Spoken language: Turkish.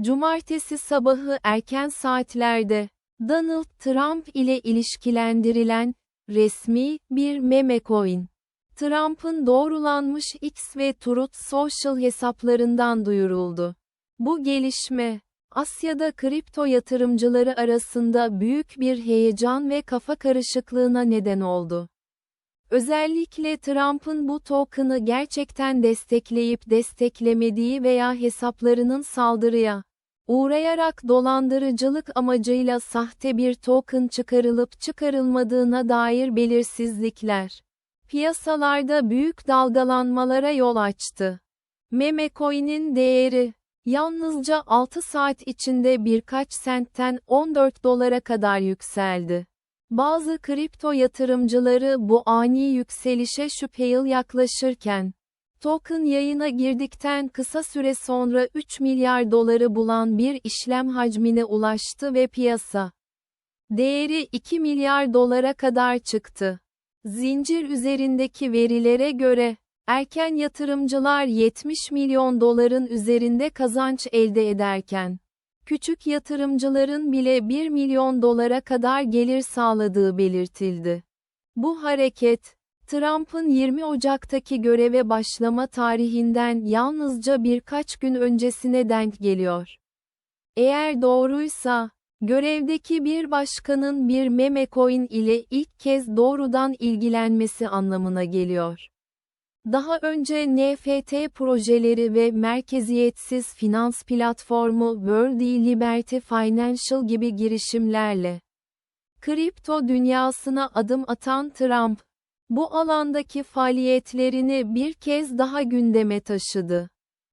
Cumartesi sabahı erken saatlerde, Donald Trump ile ilişkilendirilen, resmi, bir meme coin. Trump'ın doğrulanmış X ve Truth Social hesaplarından duyuruldu. Bu gelişme, Asya'da kripto yatırımcıları arasında büyük bir heyecan ve kafa karışıklığına neden oldu. Özellikle Trump'ın bu token'ı gerçekten destekleyip desteklemediği veya hesaplarının saldırıya uğrayarak dolandırıcılık amacıyla sahte bir token çıkarılıp çıkarılmadığına dair belirsizlikler piyasalarda büyük dalgalanmalara yol açtı. Meme coin'in değeri yalnızca 6 saat içinde birkaç sentten 14 dolara kadar yükseldi. Bazı kripto yatırımcıları bu ani yükselişe şüpheli yaklaşırken, token yayına girdikten kısa süre sonra 3 milyar doları bulan bir işlem hacmine ulaştı ve piyasa değeri 2 milyar dolara kadar çıktı. Zincir üzerindeki verilere göre, erken yatırımcılar 70 milyon doların üzerinde kazanç elde ederken, küçük yatırımcıların bile 1 milyon dolara kadar gelir sağladığı belirtildi. Bu hareket, Trump'ın 20 Ocak'taki göreve başlama tarihinden yalnızca birkaç gün öncesine denk geliyor. Eğer doğruysa, görevdeki bir başkanın bir meme coin ile ilk kez doğrudan ilgilenmesi anlamına geliyor. Daha önce NFT projeleri ve merkeziyetsiz finans platformu World Liberty Financial gibi girişimlerle kripto dünyasına adım atan Trump, bu alandaki faaliyetlerini bir kez daha gündeme taşıdı.